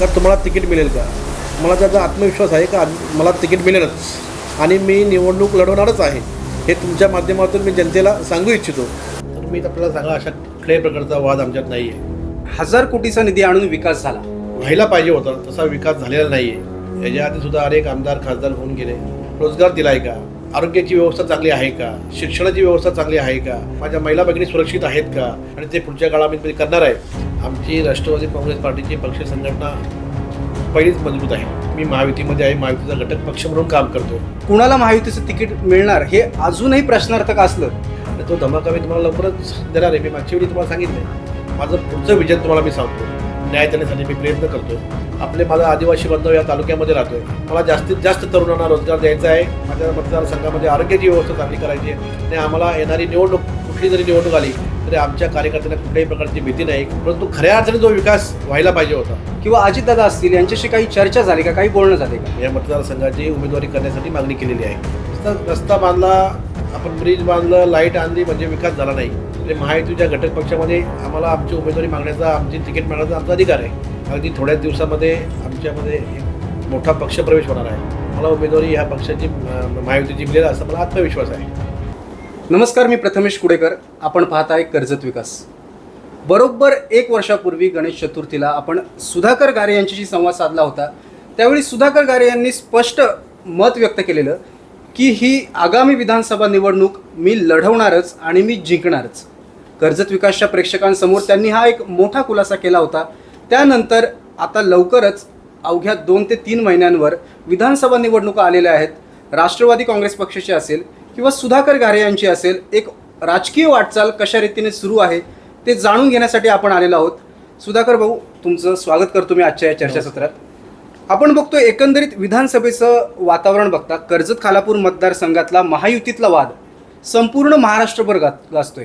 का तुम्हाला तिकीट मिळेल का? मला त्याचा आत्मविश्वास आहे का? मला तिकीट मिळेलच. आणि मी निवडणूक लढवणारच आहे. हे तुमच्या माध्यमातून मी जनतेला सांगू इच्छितो. तर मी आपल्याला सांगा अशा कुठल्याही प्रकारचा वाद आमच्यात नाही आहे हजार कोटीचा निधी आणून विकास झाला. व्हायला पाहिजे होता तसा विकास झालेला नाही आहे याच्या आधी सुद्धा अनेक आमदार खासदार होऊन गेले. रोजगार दिलाय का? आरोग्याची व्यवस्था चांगली आहे का? शिक्षणाची व्यवस्था चांगली आहे का? माझ्या महिला भगिनी सुरक्षित आहेत का? आणि ते पुढच्या काळामध्ये करणार आहे. आमची राष्ट्रवादी काँग्रेस पार्टीची पक्ष संघटना पहिलीच मजबूत आहे. मी महायुतीमध्ये आहे महायुतीचा घटक पक्ष म्हणून काम करतो. कुणाला महायुतीचं तिकीट मिळणार हे अजूनही प्रश्नार्थक असलं? आणि तो धमाका मी तुम्हाला लवकरच देणार आहे. मी मागच्या वेळी तुम्हाला सांगितलं माझं पुढचं विजन तुम्हाला मी सांगतो. न्याय देण्यासाठी मी प्रयत्न करतोय. आपले माझा आदिवासी बांधव या तालुक्यामध्ये राहतोय. मला जास्तीत जास्त तरुणांना रोजगार द्यायचा आहे. माझ्या मतदारसंघामध्ये आरोग्याची व्यवस्था चांगली करायची आहे. आणि आम्हाला येणारी निवडणूक कुठली जरी निवडणूक आली तरी आमच्या कार्यकर्त्यांना कुठल्याही प्रकारची भीती नाही. परंतु खऱ्या अर्थाने जो विकास व्हायला पाहिजे होता. किंवा अजितदादा असतील यांच्याशी काही चर्चा झाली का? काही बोलणं झाले का? या मतदारसंघाची उमेदवारी करण्यासाठी मागणी केलेली आहे. नुसता रस्ता बांधला आपण ब्रिज बांधलं लाइट आणली म्हणजे विकास झाला नाही. म्हणजे महायुतीच्या घटक पक्षामध्ये आम्हाला आमची उमेदवारी मागण्याचा आमची तिकीट मिळण्याचा आमचा अधिकार आहे. अगदी थोड्याच दिवसामध्ये आमच्यामध्ये एक मोठा पक्षप्रवेश होणार आहे. मला उमेदवारी ह्या पक्षाची महायुतीची मिळेल असा मला आत्मविश्वास आहे. नमस्कार मी प्रथमेश कुडेकर. आपण पाहत आहे कर्जत विकास. बरोबर एक वर्षापूर्वी गणेश चतुर्थीला आपण सुधाकर गारे यांच्याशी संवाद साधला होता. त्यावेळी सुधाकर गारे यांनी स्पष्ट मत व्यक्त केलेलं की ही आगामी विधानसभा निवडणूक मी लढवणारच आणि मी जिंकणारच. कर्जत विकासच्या प्रेक्षकांसमोर त्यांनी हा एक मोठा खुलासा केला होता. त्यानंतर आता लवकरच अवघ्या दोन ते तीन महिन्यांवर विधानसभा निवडणुका आलेल्या आहेत. राष्ट्रवादी काँग्रेस पक्षाची असेल किंवा सुधाकर गारे यांची असेल एक राजकीय वाटचाल कशा रीतीने सुरू आहे ते जाणून घेण्यासाठी आपण आलेलो आहोत. सुधाकर भाऊ तुमचं स्वागत करतो मी आजच्या या चर्चासत्रात आपण बघतोय एकंदरीत विधानसभेचं वातावरण बघता कर्जत खालापूर मतदारसंघातला महायुतीतला वाद संपूर्ण महाराष्ट्रभर गा गाजतोय.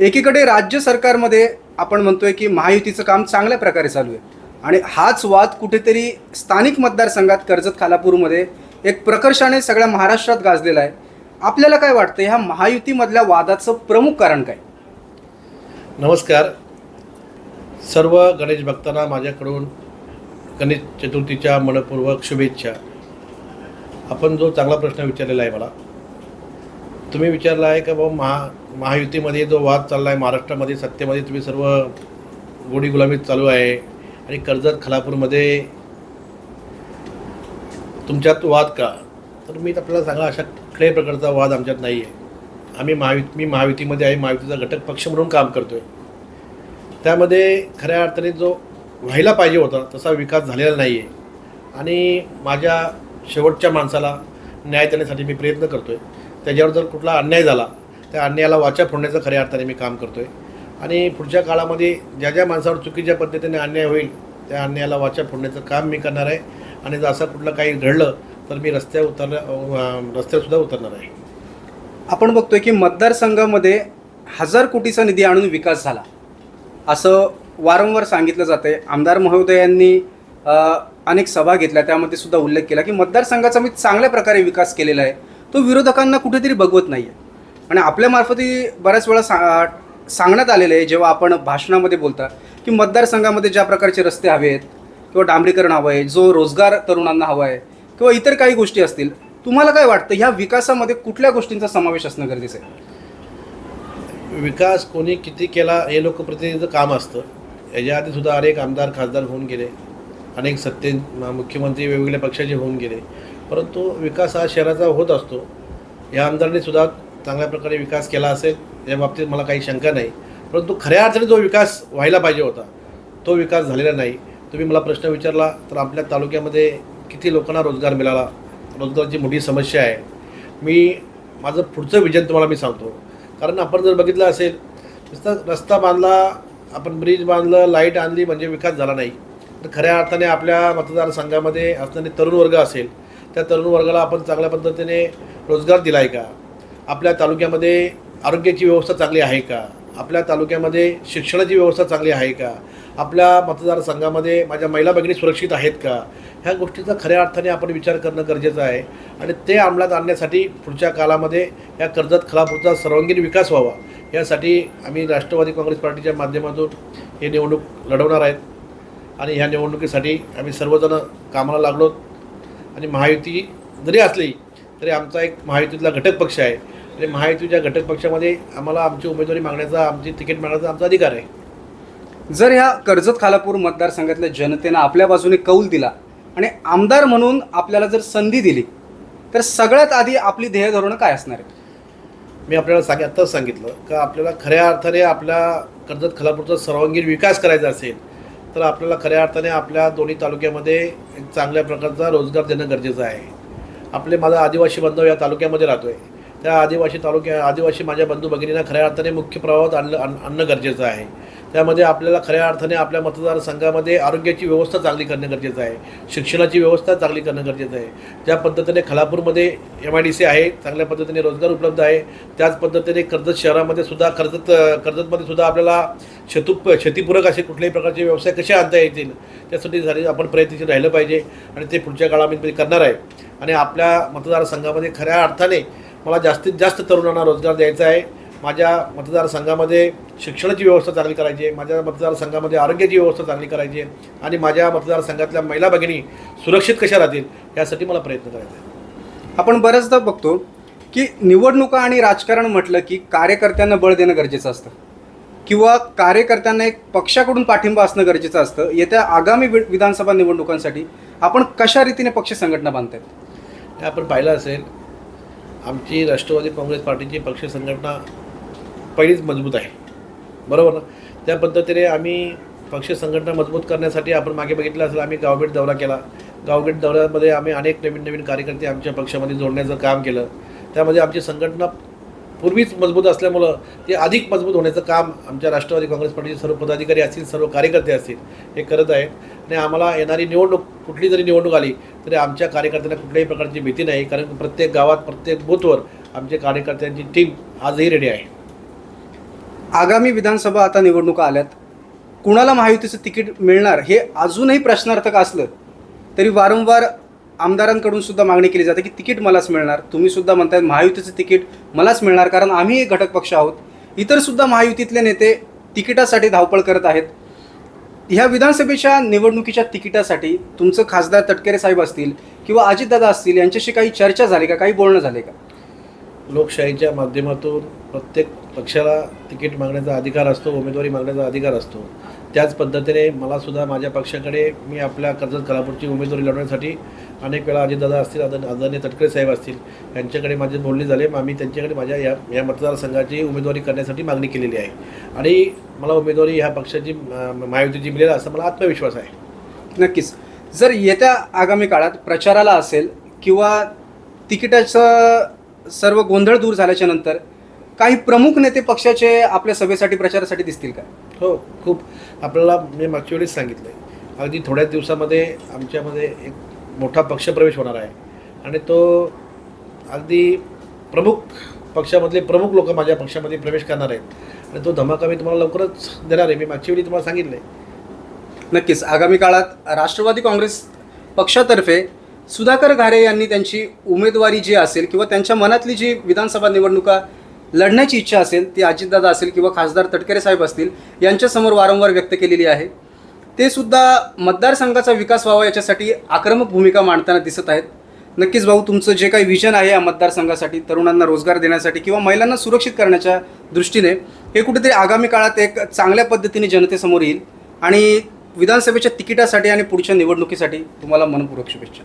एकीकडे राज्य सरकारमध्ये आपण म्हणतोय की महायुतीचं काम चांगल्या प्रकारे चालू आहे. आणि हाच वाद कुठेतरी स्थानिक मतदारसंघात कर्जत खालापूरमध्ये एक प्रकर्षाने सगळ्या महाराष्ट्रात गाजलेला आहे. आपल्याला काय वाटतं ह्या महायुतीमधल्या वादाचं प्रमुख कारण काय? नमस्कार. सर्व गणेश भक्तांना माझ्याकडून गणेश चतुर्थीच्या मनपूर्वक शुभेच्छा. आपण जो चांगला प्रश्न विचारलेला आहे मला तुम्ही विचारला आहे का बाबा महा महायुतीमध्ये जो वाद चालला आहे महाराष्ट्रामध्ये सत्तेमध्ये तुम्ही सर्व गोडी गुलामीत चालू आहे आणि कर्जत खलापूरमध्ये तुमच्यात वाद का? तर मी आपल्याला सांगा अशा कुठल्याही प्रकारचा वाद आमच्यात नाही आहे आम्ही महावि मी महायुतीमध्ये आहे महायुतीचा घटक पक्ष म्हणून काम करतो आहे त्यामध्ये खऱ्या अर्थाने जो व्हायला पाहिजे होता तसा विकास झालेला नाही आहे आणि माझ्या शेवटच्या माणसाला न्याय देण्यासाठी मी प्रयत्न करतो आहे त्याच्यावर जर कुठला अन्याय झाला त्या अन्यायाला वाचा फोडण्याचं खऱ्या अर्थाने मी काम करतो आहे आणि पुढच्या काळामध्ये ज्या ज्या माणसावर चुकीच्या पद्धतीने अन्याय होईल त्या अन्यायाला वाचा फोडण्याचं काम मी करणार आहे. आणि जर असं कुठलं काही घडलं तर मी रस्त्या उतरण्या रस्त्यावरसुद्धा उतरणार आहे. आपण बघतोय की मतदारसंघामध्ये हजार कोटीचा निधी आणून विकास झाला. असं वारंवार सांगितलं जातंय. आमदार महोदयांनी अनेक सभा घेतल्या. त्यामध्ये सुद्धा उल्लेख केला की मतदारसंघाचा मी चांगल्या प्रकारे विकास केलेला आहे. तो विरोधकांना कुठेतरी बघवत नाही आहे आणि आपल्यामार्फतही बऱ्याच वेळा सा सांगण्यात आलेलं आहे जेव्हा आपण भाषणामध्ये बोलता की मतदारसंघामध्ये ज्या प्रकारचे रस्ते हवे आहेत किंवा डांबरीकरण हवं आहे जो रोजगार तरुणांना हवा आहे किंवा इतर काही गोष्टी असतील तुम्हाला काय वाटतं ह्या विकासामध्ये कुठल्या गोष्टींचा समावेश असणं गरजेचं आहे? विकास कोणी किती केला हे लोकप्रतिनिधीचं काम असतं. याच्या आधी सुद्धा अनेक आमदार खासदार होऊन गेले. अनेक सत्ते मुख्यमंत्री वेगवेगळ्या पक्षाचे होऊन गेले. परंतु विकास हा शहराचा होत असतो. या आमदारांनी सुद्धा चांगल्या प्रकारे विकास केला असेल या बाबतीत मला काही शंका नाही. परंतु खऱ्या अर्थाने जो विकास व्हायला पाहिजे होता तो विकास झालेला नाही. तुम्ही मला प्रश्न विचारला तर आपल्या तालुक्यामध्ये किती लोकांना रोजगार मिळाला? रोजगाराची मोठी समस्या आहे. मी माझं पुढचं विजन तुम्हाला मी सांगतो. कारण आपण जर बघितलं असेल नुसता रस्ता बांधला आपण ब्रिज बांधलं लाइट आणली म्हणजे विकास झाला नाही. तर खऱ्या अर्थाने आपल्या मतदारसंघामध्ये असणारे तरुण वर्ग असेल त्या तरुण वर्गाला आपण चांगल्या पद्धतीने रोजगार दिला आहे का? आपल्या तालुक्यामध्ये आरोग्याची व्यवस्था चांगली आहे का? आपल्या तालुक्यामध्ये शिक्षणाची व्यवस्था चांगली आहे का? आपल्या मतदारसंघामध्ये माझ्या महिला भगिनी सुरक्षित आहेत का? ह्या गोष्टीचा खऱ्या अर्थाने आपण विचार करणं गरजेचं आहे. आणि ते अंमलात आणण्यासाठी पुढच्या काळामध्ये या कर्जत खलापूरचा सर्वांगीण विकास व्हावा. यासाठी आम्ही राष्ट्रवादी काँग्रेस पार्टीच्या माध्यमातून हे निवडणूक लढवणार आहेत. आणि ह्या निवडणुकीसाठी आम्ही सर्वजण कामाला लागलो. आणि महायुती जरी असली तरी आमचा एक महायुतीतला घटक पक्ष आहे. आणि महायुतीच्या घटक पक्षामध्ये आम्हाला आमची उमेदवारी मागण्याचा आमची तिकीट मागण्याचा आमचा अधिकार आहे. जर ह्या कर्जत खालापूर मतदारसंघातल्या जनतेनं आपल्या बाजूने कौल दिला आणि आमदार म्हणून आपल्याला जर संधी दिली तर सगळ्यात आधी आपली ध्येय धोरणं काय असणार आहे मी आपल्याला सांग आत्ताच सांगितलं का आपल्याला खऱ्या अर्थाने आपल्या कर्जत खालापूरचा सर्वांगीण विकास करायचा असेल तर आपल्याला खऱ्या अर्थाने आपल्या दोन्ही तालुक्यामध्ये एक चांगल्या प्रकारचा रोजगार देणं गरजेचं आहे. आपले माझा आदिवासी बांधव या तालुक्यामध्ये राहतो आहे त्या आदिवासी तालुक्या आदिवासी माझ्या बंधू भगिनींना खऱ्या अर्थाने मुख्य प्रवाहात आणलं आणणं गरजेचं आहे. त्यामध्ये आपल्याला खऱ्या अर्थाने आपल्या मतदारसंघामध्ये आरोग्याची व्यवस्था चांगली करणं गरजेचं आहे. शिक्षणाची व्यवस्था चांगली करणं गरजेचं आहे. ज्या पद्धतीने खलापूरमध्ये एम आय डी सी आहे चांगल्या पद्धतीने रोजगार उपलब्ध आहे त्याच पद्धतीने कर्जत शहरामध्ये सुद्धा कर्जत कर्जतमध्ये सुद्धा आपल्याला शेतू शेतीपूरक असे कुठल्याही प्रकारचे व्यवसाय कसे आणता येतील त्यासाठी झाले आपण प्रयत्नशील राहिलं पाहिजे आणि ते पुढच्या काळामध्ये करणार आहे. आणि आपल्या मतदारसंघामध्ये खऱ्या अर्थाने मला जास्तीत जास्त तरुणांना रोजगार द्यायचा आहे. माझ्या मतदारसंघामध्ये शिक्षणाची व्यवस्था चांगली करायची आहे माझ्या मतदारसंघामध्ये आरोग्याची व्यवस्था चांगली करायची आहे आणि माझ्या मतदारसंघातल्या महिला भगिनी सुरक्षित कशा राहतील यासाठी मला प्रयत्न करायचा आहे आपण बऱ्याचदा बघतो की निवडणुका आणि राजकारण म्हटलं की कार्यकर्त्यांना बळ देणं गरजेचं असतं. किंवा कार्यकर्त्यांना एक पक्षाकडून पाठिंबा असणं गरजेचं असतं. येत्या आगामी वि- विधानसभा निवडणुकांसाठी आपण कशा रीतीने पक्ष संघटना बांधतायत? हे आपण पाहिलं असेल आमची राष्ट्रवादी काँग्रेस पार्टीची पक्ष संघटना पहिलीच मजबूत आहे. बरोबर ना? त्या पद्धतीने आम्ही पक्ष संघटना मजबूत करण्यासाठी आपण मागे बघितलं असेल आम्ही गावभेट दौरा केला. गावभेट दौऱ्यामध्ये आम्ही अनेक नवीन नवीन कार्यकर्ते आमच्या पक्षामध्ये जोडण्याचं काम केलं. त्यामध्ये आमची संघटना पूर्वीच मजबूत असल्यामुळं ते अधिक मजबूत होण्याचं काम आमच्या राष्ट्रवादी काँग्रेस पार्टीचे सर्व पदाधिकारी असतील सर्व कार्यकर्ते असतील हे करत आहेत. आणि आम्हाला येणारी निवडणूक कुठली जरी निवडणूक आली तरी आमच्या कार्यकर्त्यांना कुठल्याही प्रकारची भीती नाही कारण प्रत्येक गावात प्रत्येक बूथवर आमच्या कार्यकर्त्यांची टीम आजही रेडी आहे. आगामी विधानसभा आता निवडणुका आल्यात. कुणाला महायुतीचं तिकीट मिळणार हे अजूनही प्रश्नार्थक असलं तरी वारंवार आमदारांकडून सुद्धा मागणी केली जाते की तिकीट मलाच मिळणार. तुम्ही सुद्धा म्हणताय महायुतीचं तिकीट मलाच मिळणार कारण आम्ही एक घटक पक्ष आहोत. इतर सुद्धा महायुतीतले नेते तिकिटासाठी धावपळ करत आहेत. ह्या विधानसभेच्या निवडणुकीच्या तिकिटासाठी तुमचं खासदार तटकरे साहेब असतील किंवा अजितदादा असतील यांच्याशी काही चर्चा झाली का? काही बोलणं झाले का? लोकशाहीच्या माध्यमातून प्रत्येक पक्षाला तिकीट मागण्याचा अधिकार असतो उमेदवारी मागण्याचा अधिकार असतो. त्याच पद्धतीने मलासुद्धा माझ्या पक्षाकडे मी आपल्या कर्जत कलापूरची उमेदवारी लढवण्यासाठी अनेक वेळा अजितदादा असतील आदर आदरणीय तटकरे साहेब असतील यांच्याकडे माझे बोलणे झाले. मग आम्ही त्यांच्याकडे माझ्या या या मतदारसंघाची उमेदवारी करण्यासाठी मागणी केलेली आहे. आणि मला उमेदवारी ह्या पक्षाची महायुतीची मिळेल असा मला आत्मविश्वास आहे. नक्कीच. जर येत्या आगामी काळात प्रचाराला असेल किंवा तिकिटाचं सर्व गोंधळ दूर झाल्याच्यानंतर काही प्रमुख नेते पक्षाचे आपल्या सभेसाठी प्रचारासाठी दिसतील का? हो खूप. आपल्याला मी मागच्या वेळेस सांगितलं आहे अगदी थोड्याच दिवसामध्ये आमच्यामध्ये एक मोठा पक्षप्रवेश होणार आहे. आणि तो अगदी प्रमुख पक्षामधले प्रमुख लोक माझ्या पक्षामध्ये प्रवेश करणार आहेत. आणि तो धमाका मी तुम्हाला लवकरच देणार आहे. मी मागच्या वेळी तुम्हाला सांगितलं आहे नक्कीच. आगामी काळात राष्ट्रवादी काँग्रेस पक्षातर्फे सुधाकर घारे यांनी त्यांची उमेदवारी जी असेल किंवा त्यांच्या मनातली जी विधानसभा निवडणुका लढण्याची इच्छा असेल ती अजितदादा असेल किंवा खासदार तटकरे साहेब असतील यांच्यासमोर वारंवार व्यक्त केलेली आहे. ते सुद्धा मतदारसंघाचा विकास व्हावा याच्यासाठी आक्रमक भूमिका मांडताना दिसत आहेत. नक्कीच भाऊ तुमचं जे काही विजन आहे या मतदारसंघासाठी तरुणांना रोजगार देण्यासाठी किंवा महिलांना सुरक्षित करण्याच्या दृष्टीने हे कुठेतरी आगामी काळात एक चांगल्या पद्धतीने जनतेसमोर येईल. आणि विधानसभेच्या तिकिटासाठी आणि पुढच्या निवडणुकीसाठी तुम्हाला मनपूर्वक शुभेच्छा.